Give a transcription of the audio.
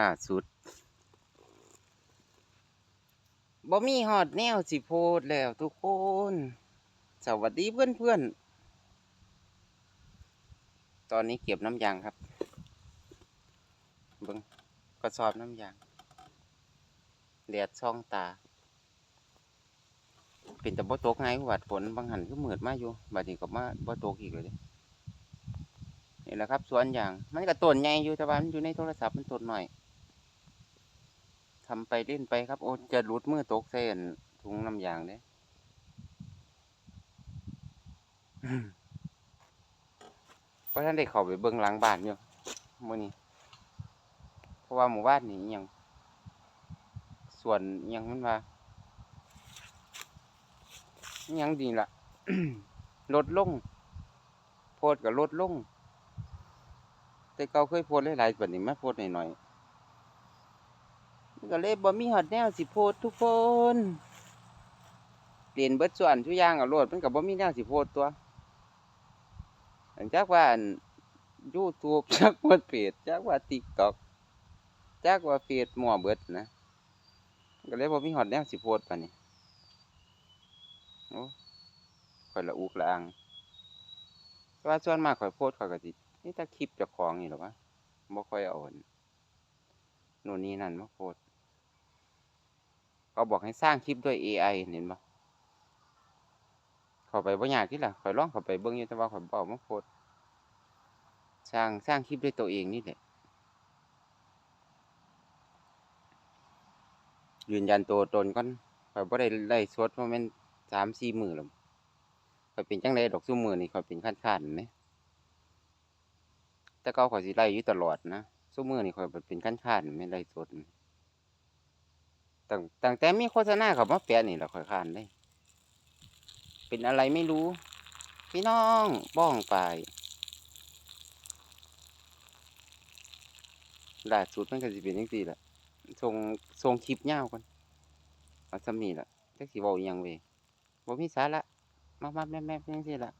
ล่าสุดบ่มีฮอดแนวสิโพสต์แล้วทุกคน สวัสดีเพื่อนๆตอนนี้เก็บน้ำยางครับเบิ่งกระสอบน้ำยางแดดช่องตา เป็นแต่บ่ตกไงวัดฝนบางหันก็เหมือดมาอยู่บัดนี้ก็มาบ่ตกอีกเลยนี่แหละครับสวนยาง มันก็ต้นใหญ่อยู่แต่ว่ามันอยู่ในโทรศัพท์มันต้นหน่อย ทำไปเล่นไปครับ โอ้จะหลุดมือตกเส้นถุงน้ำยางเด้เพราะท่านได้เข้าไปเบิ่งหลังบ้านอยู่มื้อนี้เพราะว่าหมู่บ้านนี่อิหยังส่วนยังมันว่ายังดีล่ะลดลงโพดก็ลดลง แต่เก่าเคยโพดหลายๆบัดนี้มาโพดหน่อยๆ ก็เลยบ่มีฮอดแนวสิโพดทุกคนเรียนเบิดส่วนทุกอย่างเอาโลดมันก็บ่มีแนวสิโพดตัวหลังจากว่าอัน YouTube จักว่าเพจจักว่า TikTok จักว่าเฟซมั่วเบิดนะก็เลยบ่มีฮอดแนวสิโพสต์ปานนี้โอ้ข่อยละอุกละอังว่าส่วนมากข่อยโพสต์ข่อยก็สินี่ถ้าคลิปจ้าของนี่หรอวะบ่ค่อยเอาอันนู่นนี่นั่นมาโพสต์ เขาบอกให้สร้างคลิปด้วย AI เห็นบ่เข้าไปบ่ยากที่ล่ะข่อยลองเข้าไปเบิ่งอยู่แต่ว่าข่อยบ่เอามาโพสต์สร้างสร้างคลิปด้วยตัวเองนี่แหละยืนยันตัวตนก่อนข่อยบ่ได้ไล่สดมาแม่น3-4มื้อแล้วข่อยเป็นจังใดดอกซุ่มื้อนี้ข่อยเป็นคร้านๆแหมแต่เก่าข่อยสิไล่อยู่ตลอดนะซุ่มื้อนี้ข่อยเป็นคร้านๆแม่ไล่สด ตั้งตั้งแต่มีโฆษณาเขามาแปะนี่ล่ะข่อยคานเลยเป็นอะไรไม่รู้ พี่น้องบ้องไปล่าสุดมันก็สิเป็นจังซี่ล่ะส่งส่งคลิปยาวก่อนเอาซ้ำนี้ล่ะจักสิเว้าอิหยังเว้ยบ่มีสาระมับๆแม่บๆจังซี่ล่ะ